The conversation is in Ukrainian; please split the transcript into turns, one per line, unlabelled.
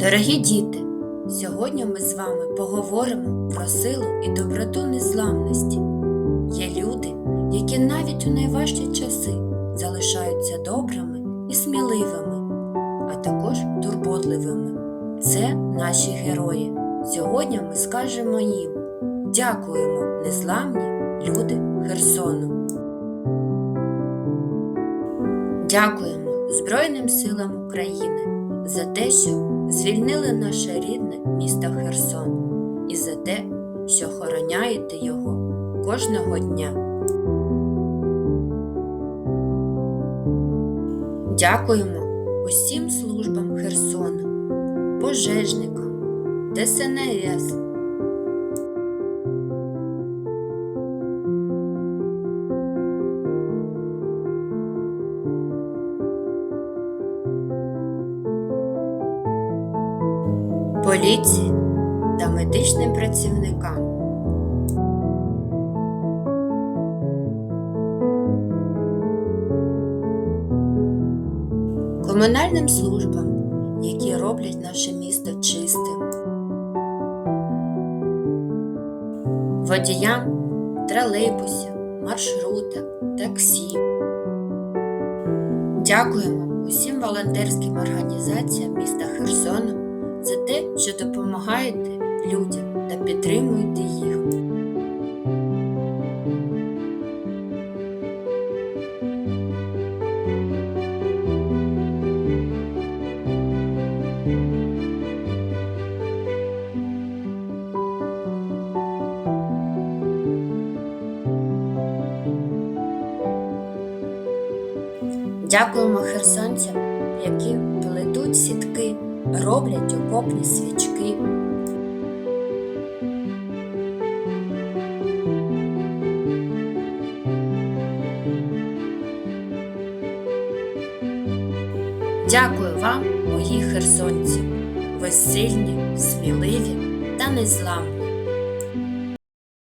Дорогі діти, сьогодні ми з вами поговоримо про силу і доброту незламності. Є люди, які навіть у найважчі часи залишаються добрими і сміливими, а також турботливими. Це наші герої. Сьогодні ми скажемо їм дякуємо, незламні люди Херсону. Дякуємо Збройним силам України за те, що звільнили наше рідне місто Херсон і за те, що охороняєте його кожного дня. Дякуємо усім службам Херсона, пожежникам, ДСНС. Поліції та медичним працівникам. Комунальним службам, які роблять наше місто чистим, водіям тролейбусів, маршруток, таксі. Дякуємо усім волонтерським організаціям міста Херсону що допомагаєте людям та підтримуєте їх. Дякуємо херсонцям, які плетуть сітки, роблять окопні свічки. Дякую вам, мої херсонці. Ви сильні, сміливі та незламні.